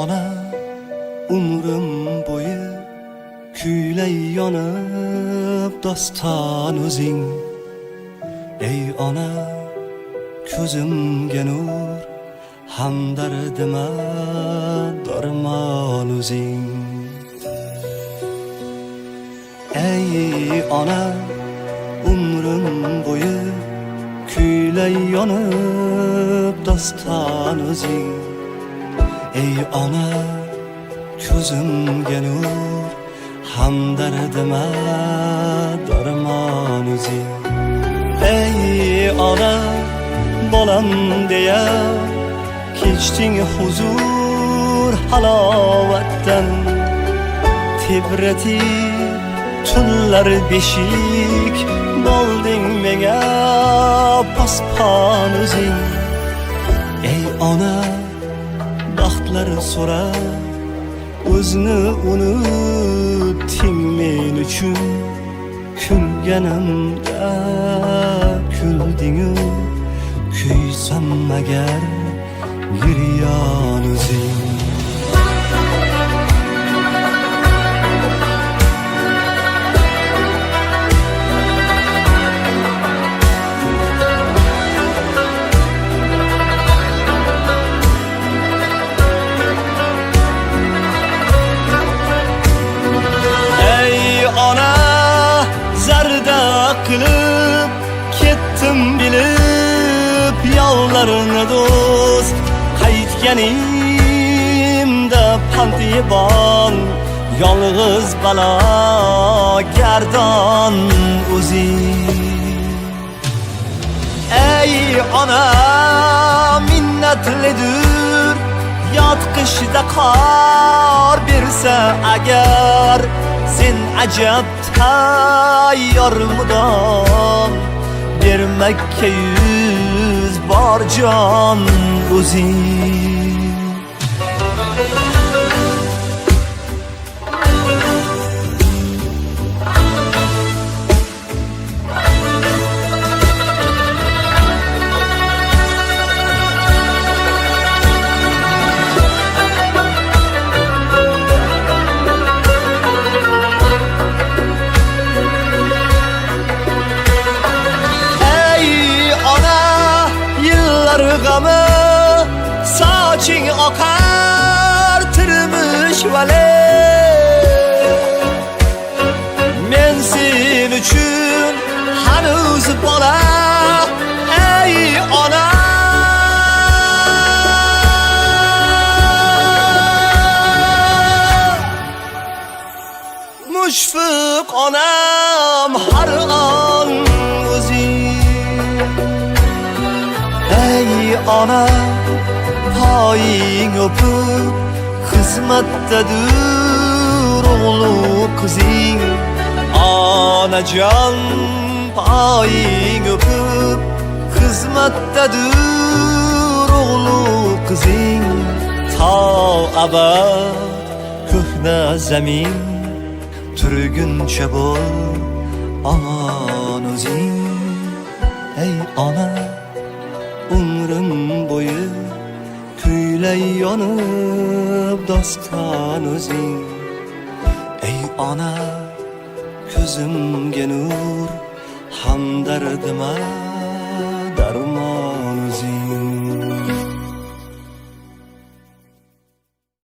ona umrim bo'yi kuylay yonib doston o'zing ey ona ko'zimga nur hamdardima darmon o'zing ey ona umrim bo'yi kuylay yonib doston o'zing ey ona ko'zimga nur hamdardima darmon o'zing ey ona bolam deya kechding huzur halovatdan tebratib tunlar beshik bo'lding menga paspon o'zing ey ona baxtlar so'rab o'zni unutding men uchun kulganimda kuldingu kuysam agar giryon ketdim bilib yollarni do'st. Qaytganimda pand yebon yolg'iz balo gardon o'zing ey ona minnatlidir yot qishda qor bersa agar sen ajab tayyor mudom bermakka yuz bor turmush vale men sen uchun ey ona mushfiq onam har on o'zing ey ona poying o'pib xizmatdadir o'g'lu qizing onajon poying o'pib xizmatdadir o'g'lu qizing to abad ko'hna zamin turguncha bo'l omon o'zing ey ona umrim bo'yi kuylay yonib doston o'zing ey ona ko'zimga nur hamdardima darmon